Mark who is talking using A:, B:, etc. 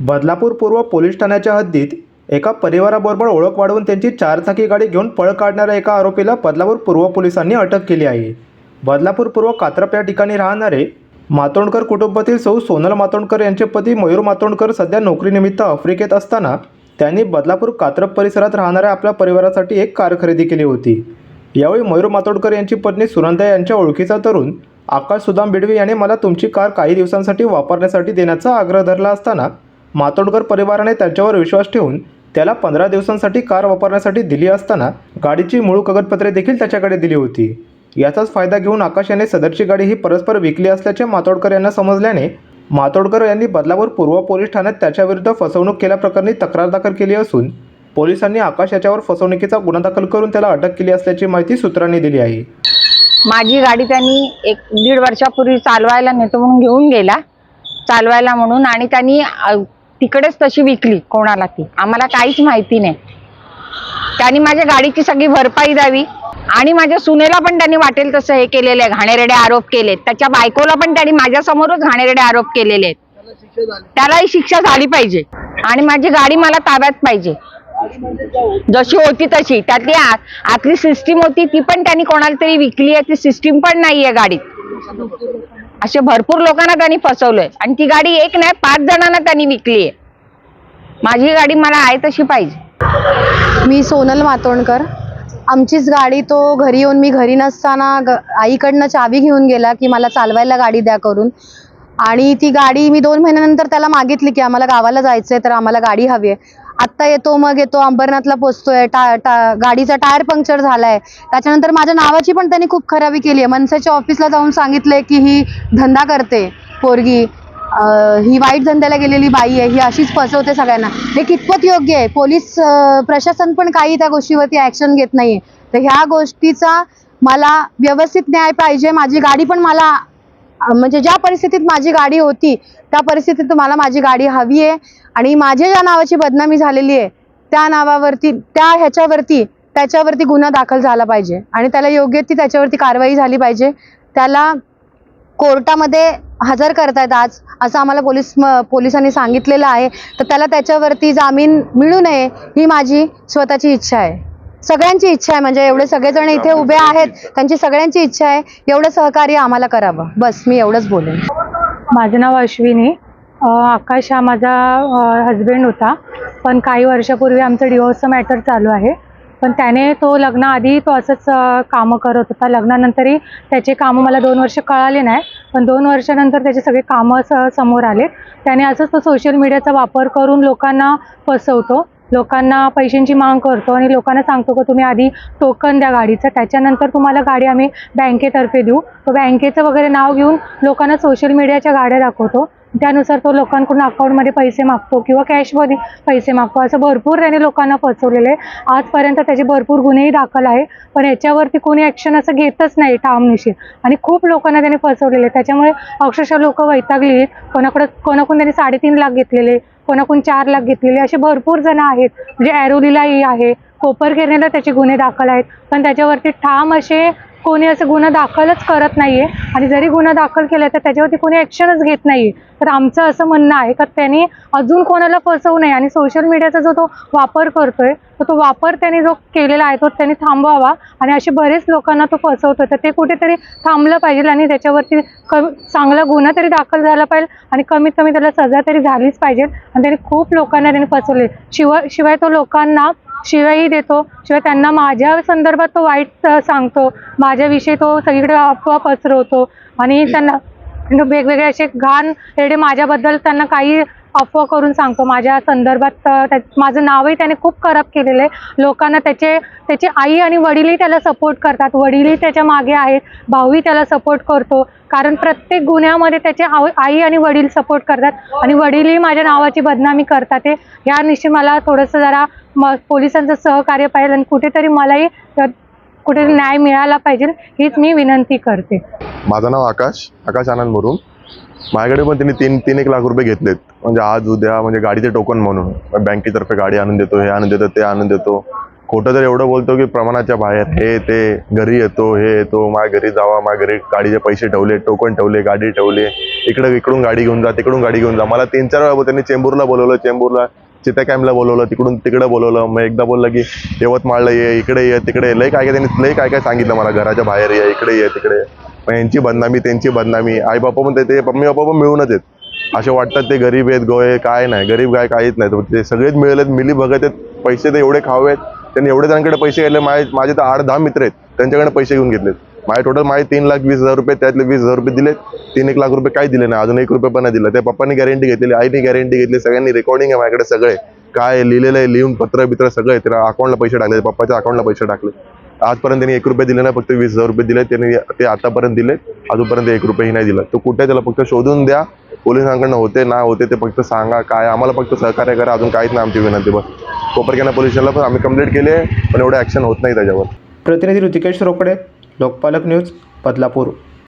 A: बदलापूर पूर्व पोलीस ठाण्याच्या हद्दीत एका परिवाराबरोबर ओळख वाढवून त्यांची चारचाकी गाडी घेऊन पळ काढणाऱ्या एका आरोपीला बदलापूर पूर्व पोलिसांनी अटक केली आहे. बदलापूर पूर्व कात्रप या ठिकाणी राहणारे मातोंडकर कुटुंबातील सौ सोनल मातोंडकर यांचे पती मयूर मातोंडकर सध्या नोकरीनिमित्त आफ्रिकेत असताना त्यांनी बदलापूर कात्रप परिसरात राहणाऱ्या आपल्या परिवारासाठी एक कार खरेदी केली होती. यावेळी मयूर मातोंडकर यांची पत्नी सुनंदा यांच्या ओळखीचा तरुण आकाश सुदाम बिडवे याने मला तुमची कार काही दिवसांसाठी वापरण्यासाठी देण्याचा आग्रह धरला असताना मातोंडकर परिवाराने त्यांच्यावर विश्वास ठेवून त्याला पंधरा दिवसांसाठी कार वापरण्यासाठी दिली असताना गाडीची मूळ कागदपत्रे देखील त्याच्याकडे दिली होती. याचाच फायदा घेऊन आकाश याने सदरची गाडी ही परस्पर विकली असल्याचे मातोडकर यांना समजल्याने मातोडकर यांनी बदलापूर पूर्व पोलीस ठाण्यात त्याच्याविरुद्ध फसवणूक केल्याप्रकरणी तक्रार दाखल केली असून पोलिसांनी आकाश याच्यावर फसवणुकीचा गुन्हा दाखल करून त्याला अटक केली असल्याची माहिती सूत्रांनी दिली आहे.
B: माझी गाडी त्यांनी एक दीड वर्षापूर्वी चालवायला नेतो म्हणून घेऊन गेला. चालवायला म्हणून आणि त्यांनी तिकडेच तशी विकली कोणाला ती. आम्हाला काहीच माहिती नाही. त्यांनी माझ्या गाडीची सगळी भरपाई द्यावी. आणि माझ्या सुनेला पण त्यांनी वाटेल तसं हे केलेलं आहे. घाणेरडे आरोप केलेत. त्याच्या बायकोला पण त्यांनी माझ्यासमोरच घाणेरडे आरोप केलेले आहेत. त्यालाही शिक्षा झाली पाहिजे. आणि माझी गाडी मला ताब्यात पाहिजे. जशी होती तशी. त्यातली आतली सिस्टीम होती ती पण त्यांनी कोणाला तरी विकली आहे. ती सिस्टीम पण नाहीये गाडीत. असे भरपूर लोकांना त्यांनी फसवलंय. आणि ती गाडी एक नाही पाच जणांना त्यांनी विकली आहे माझी गाडी मला आहे तशी पाहिजे.
C: मी सोनल मातोंडकर. आमचीच गाडी तो घरी येऊन मी घरी नसताना ग आईकडनं चावी घेऊन गेला की मला चालवायला गाडी द्या करून. आणि ती गाडी मी दोन महिन्यानंतर त्याला मागितली की आम्हाला गावाला जायचं आहे तर आम्हाला गाडी हवी आहे. आत्ता येतो मग येतो अंबरनाथला पोचतोय टा टा गाडीचा टायर पंक्चर झालाय. त्याच्यानंतर माझ्या नावाची पण त्यांनी खूप खराबी केली आहे. मनसेच्या ऑफिसला जाऊन सांगितलंय की ही धंदा करते पोरगी. ही वाईट धंद्याला गेलेली बाई आहे ही अशीच फसवते सगळ्यांना. हे कितपत योग्य आहे? पोलीस प्रशासन पण काही त्या गोष्टीवरती ऍक्शन घेत नाहीये. तर ह्या गोष्टीचा मला व्यवस्थित न्याय पाहिजे माझी गाडी पण मला म्हणजे ज्या परिस्थितीत माझी गाडी होती त्या परिस्थितीत मला माझी गाडी हवी आहे. आणि माझ्या ज्या नावाची बदनामी झालेली आहे त्या नावावरती त्या ह्याच्यावरती त्याच्यावरती गुन्हा दाखल झाला पाहिजे. आणि त्याला योग्य ती त्याच्यावरती कारवाई झाली पाहिजे. त्याला कोर्टामध्ये हजर करतायत आज असं आम्हाला पोलीस म- पोलिसांनी सांगितलेलं आहे. तर त्याला त्याच्यावरती जामीन मिळू नये ही माझी स्वतःची इच्छा आहे. सगळ्यांची इच्छा आहे. म्हणजे एवढे सगळेजण इथे उभे आहेत. त्यांची सगळ्यांची इच्छा आहे. एवढं सहकार्य आम्हाला करावं. बस मी एवढंच बोलेन.
D: माझं नाव अश्विनी. आकाश हा माझा हजबंड होता. पण काही वर्षापूर्वी आमचं डिवोर्सचं मॅटर चालू आहे. पण त्याने तो लग्नाआधी तो असंच कामं करत होता. लग्नानंतरही त्याचे कामं मला दोन वर्ष कळाले नाही. पण दोन वर्षानंतर त्याचे सगळे कामं समोर आले. त्याने असंच तो सोशल मीडियाचा वापर करून लोकांना फसवतो. लोकांना पैशांची माग करतो आणि लोकांना सांगतो की तुम्ही आधी टोकन द्या गाडीचं. त्याच्यानंतर तुम्हाला गाडी आम्ही बँकेतर्फे देऊ. तो बँकेचं वगैरे नाव घेऊन लोकांना सोशल मीडियाच्या गाड्या दाखवतो. त्यानुसार तो लोकांकडून अकाउंटमध्ये पैसे मागतो किंवा कॅशमध्ये पैसे मागतो. असं भरपूर त्याने लोकांना फसवलेलं आहे. आजपर्यंत त्याचे भरपूर गुन्हेही दाखल आहे. पण याच्यावरती कोणी ॲक्शन असं घेतच नाही ठामनिशीर आणि खूप लोकांना त्याने फसवलेलं आहे. त्याच्यामुळे अक्षरशः लोक वैतागली आहेत. कोणाकडं कोणाकडून त्याने साडेतीन लाख घेतलेले कोणाकडून चार लाख घेतलेले असे भरपूर जण आहेत. म्हणजे ॲरोलीलाही आहे कोपरखेरणेला त्याचे गुन्हे दाखल आहेत. पण त्याच्यावरती ठाम असे कोणी असं गुन्हा दाखलच करत नाहीये. आणि जरी गुन्हा दाखल केला तर त्याच्यावरती कोणी ॲक्शनच घेत नाहीये. तर आमचं असं म्हणणं आहे का त्यांनी अजून कोणाला फसवू नये. आणि सोशल मीडियाचा जो तो वापर करतोय तर तो वापर त्याने जो केलेला आहे तो त्यांनी थांबवावा. आणि असे बरेच लोकांना तो फसवतो तर ते कुठेतरी थांबलं पाहिजे आणि त्याच्यावरती कमी चांगला गुन्हा तरी दाखल झाला पाहिजे आणि कमीत कमी त्याला सजा तरी झालीच पाहिजे. आणि त्याने खूप लोकांना त्याने फसवले. शिवाय शिवाय तो लोकांना शिवायही देतो. शिवाय त्यांना माझ्या संदर्भात तो वाईट सांगतो. माझ्याविषयी तो सगळीकडे अफवा पसरवतो. आणि त्यांना वेगवेगळे असे घाण एवढे माझ्याबद्दल त्यांना काही अफवा करून सांगतो. माझ्या संदर्भात माझं नावही त्याने खूप खराब केलेलं आहे. लोकांना त्याचे त्याची आई आणि वडीलही त्याला सपोर्ट करतात. वडीलही त्याच्यामागे आहेत. भाऊही त्याला सपोर्ट करतो. कारण प्रत्येक गुन्ह्यामध्ये त्याचे आई आणि वडील सपोर्ट करतात. आणि वडीलही माझ्या नावाची बदनामी करतात ते या निश्चित मला थोडंसं जरा म पोलिसांचं सहकार्य पाहिजे आणि कुठेतरी मलाही कुठेतरी न्याय मिळाला पाहिजे. हीच मी विनंती करते.
E: माझं नाव आकाश. आकाश आनंद मुरुम. माझ्याकडे पण त्यांनी तीन तीन एक लाख रुपये घेतलेत. म्हणजे आज उद्या म्हणजे गाडीचे टोकन म्हणून. बँकेतर्फे गाडी आणून देतो हे आणून देतो ते आणून देतो. खोटं तर एवढं बोलतो की प्रमाणाच्या बाहेर. हे ते घरी येतो हे येतो माझ्या घरी जावा माझ्या घरी गाडीचे पैसे ठेवले टोकन ठेवले गाडी ठेवले. इकडे इकडून गाडी घेऊन जा तिकडून गाडी घेऊन जा. मला तीन चार वेळा त्यांनी चेंबूरला बोलवलं चेंबूरला चित्या कॅम्पला बोलवलं तिकडून तिकडे बोलवलं. मग एकदा बोललं की यवतमाळला ये इकडे ये तिकडे ये. लय काय काय त्यांनी लय काय काय सांगितलं मला घराच्या बाहेर ये इकडे ये तिकडे ये. मग यांची बदनामी त्यांची बदनामी. आई बापा पण ते- मम्मी पप्पा पण मिळूनच आहेत. असे वाटतात ते गरीब आहेत गोय काय नाही गरीब काय काहीच नाही. तर ते सगळेच मिळलेत मिली बघत आहेत. पैसे ते एवढे खावेत त्यांनी एवढे जणांकडे पैसे घेतले माझे माझे तर आठ दहा मित्र आहेत. त्यांच्याकडे पैसे घेऊन घेतलेत. माझे टोटल माझे तीन लाख वीस हजार रुपये त्यातले वीस हजार रुपये दिले तीन एक लाख रुपये काही दिले नाही अजून एक रुपये पण नाही दिला. त्या पप्पांनी गॅरंटी घेतलेली आईने गॅरंटी घेतली सगळ्यांनी रेकॉर्डिंग आहे माझ्याकडे सगळे. काय लिहिलेलं आहे लिहून पत्र बित्र सगळे त्याला अकाउंटला पैसे टाकले पप्पाच्या अकाउंटला पैसे टाकले. आजपर्यंत त्यांनी एक रुपये दिले नाही फक्त वीस हजार रुपये दिले. त्यांनी ते आतापर्यंत दिले. अजूनपर्यंत एक रुपयेही नाही दिला. तो कुठे त्याला फक्त शोधून द्या. पोलिसांकडनं होते ना होते ते फक्त सांगा काय. आम्हाला फक्त सहकार्य करा. अजून काहीच नाही आमची विनंती. बस. कोपरखेना पोलीस स्टेशनला पण आम्ही कंप्लेंट केली आहे पण एवढं ॲक्शन होत नाही त्याच्यावर.
A: प्रतिनिधी ऋतिकेश रोकडे लोकपालक न्यूज बदलापूर.